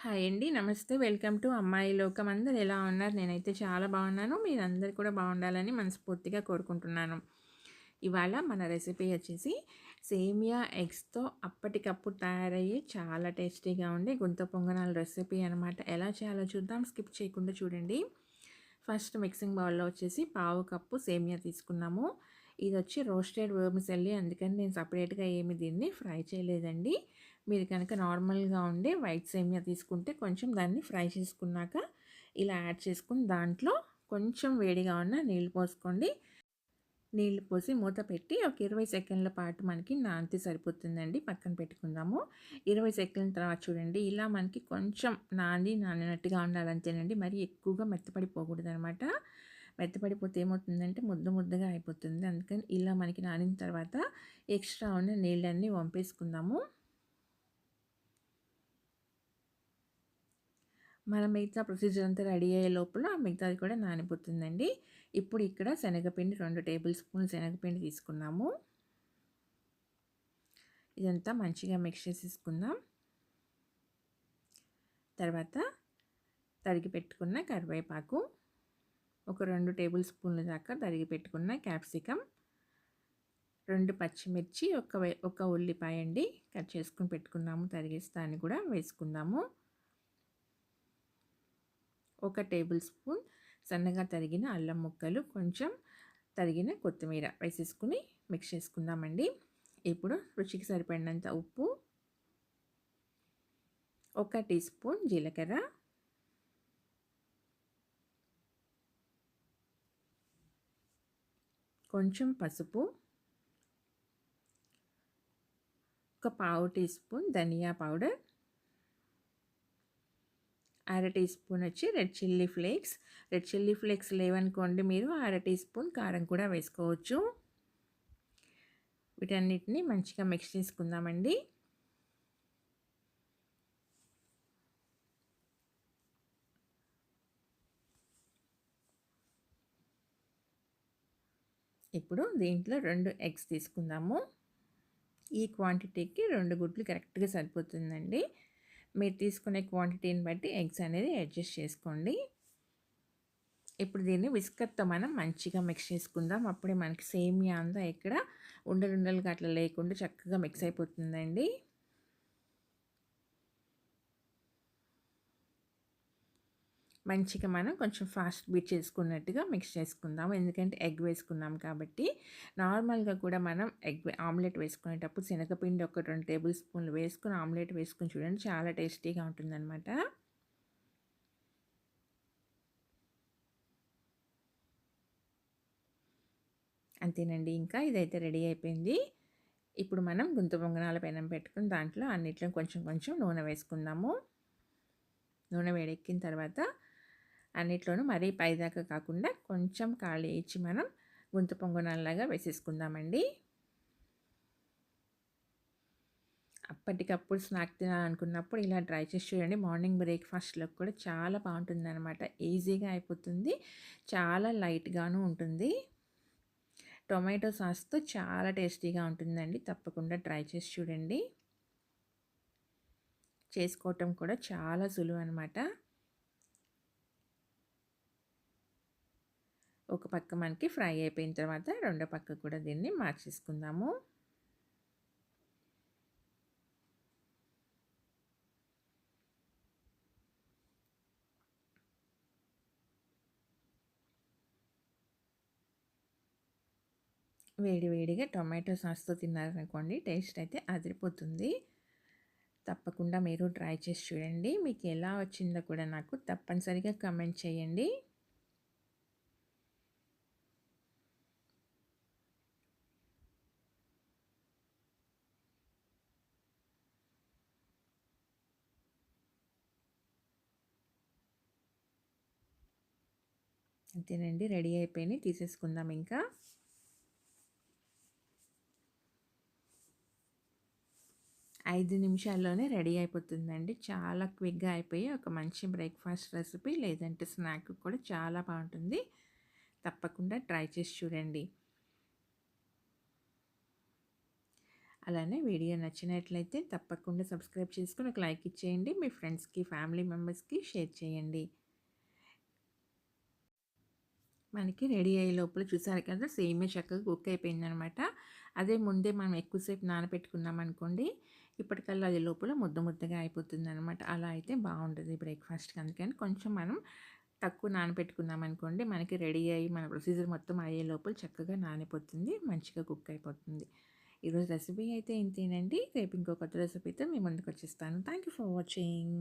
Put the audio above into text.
Hi అండి. నమస్తే. Welcome to అమ్మాయి లోకం. అందరు ఎలా ఉన్నారు? నేనైతే చాలా బాగున్నాను. మీరందరు కూడా బాగుండాలని మనస్ఫూర్తిగా కోరుకుంటున్నాను. ఇవాళ మన రెసిపీ వచ్చేసి సేమియా ఎగ్స్తో అప్పటికప్పుడు తయారయ్యే చాలా టేస్టీగా ఉండే గుంత పొంగనాల రెసిపీ అనమాట ఎలా చేయాలో చూద్దాం. స్కిప్ చేయకుండా చూడండి. ఫస్ట్ మిక్సింగ్ బౌల్లో వచ్చేసి పావు కప్పు సేమియా తీసుకున్నాము. ఇది వచ్చి రోస్టెడ్ వర్మిసెల్లి అందుకని నేను సపరేట్గా ఏమి దీన్ని ఫ్రై చేయలేదండి. మీరు కనుక నార్మల్గా ఉండే వైట్ సేమియా తీసుకుంటే కొంచెం దాన్ని ఫ్రై చేసుకున్నాక ఇలా యాడ్ చేసుకుని దాంట్లో కొంచెం వేడిగా ఉన్న నీళ్ళు పోసుకోండి. నీళ్ళు పోసి మూత పెట్టి ఒక ఇరవై సెకండ్ల పాటు మనకి నాంతి సరిపోతుందండి. పక్కన పెట్టుకుందాము. ఇరవై సెకండ్ల తర్వాత చూడండి. ఇలా మనకి కొంచెం నాని నానినట్టుగా ఉండాలంతేనండి మరి ఎక్కువగా మెత్తపడిపోకూడదు అనమాట మెత్తపడిపోతే ఏమవుతుందంటే ముద్ద ముద్దగా అయిపోతుంది. అందుకని ఇలా మనకి నానిన తర్వాత ఎక్స్ట్రా ఉన్న నీళ్ళన్నీ వంపేసుకుందాము. మన మిగతా ప్రొసీజర్ అంతా రెడీ అయ్యే లోపల మిగతాది కూడా నానిపోతుందండి. ఇప్పుడు ఇక్కడ శనగపిండి రెండు టేబుల్ స్పూన్లు శనగపిండి తీసుకున్నాము. ఇదంతా మంచిగా మిక్స్ చేసేసుకుందాం. తర్వాత తరిగి పెట్టుకున్న కరివేపాకు ఒక రెండు టేబుల్ స్పూన్ల దాకా తరిగి పెట్టుకున్న క్యాప్సికమ్ రెండు పచ్చిమిర్చి ఒక ఒక ఉల్లిపాయ అండి కట్ చేసుకుని పెట్టుకున్నాము తరిగిస్తాన్ని కూడా వేసుకుందాము. ఒక టేబుల్ స్పూన్ సన్నగా తరిగిన అల్లం ముక్కలు కొంచెం తరిగిన కొత్తిమీర వేసేసుకుని మిక్స్ చేసుకుందామండి. ఇప్పుడు రుచికి సరిపడినంత ఉప్పు ఒక టీ స్పూన్ జీలకర్ర కొంచెం పసుపు ఒక పావు టీ స్పూన్ ధనియా పౌడర్ అర టీ స్పూన్ వచ్చి red chilli flakes. Red chilli flakes లేవనుకోండి మీరు అర టీ స్పూన్ కారం కూడా వేసుకోవచ్చు. వీటన్నిటిని మంచిగా మిక్స్ చేసుకుందామండి. ఇప్పుడు దీంట్లో రెండు ఎగ్స్ తీసుకుందాము. ఈ క్వాంటిటీకి రెండు గుడ్లు కరెక్ట్గా సరిపోతుందండి. మీరు తీసుకునే క్వాంటిటీని బట్టి ఎగ్స్ అనేది అడ్జస్ట్ చేసుకోండి. ఇప్పుడు దీన్ని విస్కర్తో మనం మంచిగా మిక్స్ చేసుకుందాం. అప్పుడే మనకి సేమియా అంతా ఎక్కడ ఉండలుండలుగా అట్లా లేకుండా చక్కగా మిక్స్ అయిపోతుందండి. మంచిగా మనం కొంచెం ఫాస్ట్ బీట్ చేసుకున్నట్టుగా మిక్స్ చేసుకుందాం ఎందుకంటే ఎగ్ వేసుకున్నాం కాబట్టి నార్మల్గా కూడా మనం ఎగ్ ఆమ్లెట్ వేసుకునేటప్పుడు శనగపిండి ఒక రెండు టేబుల్ స్పూన్లు వేసుకుని ఆమ్లెట్ వేసుకుని చూడండి చాలా టేస్టీగా ఉంటుందన్నమాట. అంతేనండి. ఇంకా ఇదైతే రెడీ అయిపోయింది. ఇప్పుడు మనం గుంత పొంగనాల పెనం పెట్టుకుని దాంట్లో అన్నిట్లో కొంచెం కొంచెం నూనె వేసుకుందాము. నూనె వేడెక్కిన తర్వాత అన్నిట్లోనూ మరీ పైదాకా కాకుండా కొంచెం ఖాళీ ఇచ్చి మనం గుంత పొంగనాలలాగా వేసేసుకుందామండి. అప్పటికప్పుడు స్నాక్ తినాలనుకున్నప్పుడు ఇలా ట్రై చేసి చూడండి. మార్నింగ్ బ్రేక్ఫాస్ట్లో కూడా చాలా బాగుంటుంది అనమాట ఈజీగా అయిపోతుంది. చాలా లైట్గాను ఉంటుంది. టొమాటో సాస్తో చాలా టేస్టీగా ఉంటుందండి. తప్పకుండా ట్రై చేసి చూడండి. చేసుకోవటం కూడా చాలా సులువు అనమాట ఒక పక్క మనకి ఫ్రై అయిపోయిన తర్వాత రెండో పక్క కూడా దీన్ని మార్చేసుకుందాము. వేడివేడిగా టొమాటో సాస్తో తిన్నారనుకోండి టేస్ట్ అయితే అదిరిపోతుంది. తప్పకుండా మీరు ట్రై చేసి చూడండి. మీకు ఎలా వచ్చిందో కూడా నాకు తప్పనిసరిగా కమెంట్ చేయండి. అంతేనండి రెడీ అయిపోయినాయి తీసేసుకుందాం ఇంకా. ఐదు నిమిషాల్లోనే రెడీ అయిపోతుందండి. చాలా క్విక్గా అయిపోయి ఒక మంచి బ్రేక్ఫాస్ట్ రెసిపీ లేదంటే స్నాక్ కూడా చాలా బాగుంటుంది. తప్పకుండా ట్రై చేసి చూడండి. అలానే వీడియో నచ్చినట్లయితే తప్పకుండా సబ్స్క్రైబ్ చేసుకుని ఒక లైక్ ఇచ్చేయండి. మీ ఫ్రెండ్స్కి ఫ్యామిలీ మెంబర్స్కి షేర్ చేయండి. మనకి రెడీ అయ్యే లోపల చూసారు కదా సేమే చక్కగా కుక్ అయిపోయిందనమాట. అదే ముందే మనం ఎక్కువసేపు నానబెట్టుకున్నాం అనుకోండి ఇప్పటికల్లా అది లోపల ముద్ద ముద్దగా అయిపోతుంది అనమాట అలా అయితే బాగుంటుంది బ్రేక్ఫాస్ట్కి అందుకని కొంచెం మనం తక్కువ నానబెట్టుకున్నాం అనుకోండి మనకి రెడీ అయ్యి మన ప్రొసీజర్ మొత్తం అయ్యే లోపల చక్కగా నానిపోతుంది మంచిగా కుక్ అయిపోతుంది. ఈరోజు రెసిపీ అయితే ఇంతేనండి. రేపు ఇంకో కొత్త రెసిపీతో మీ ముందుకు వచ్చేస్తాను. Thank you for watching.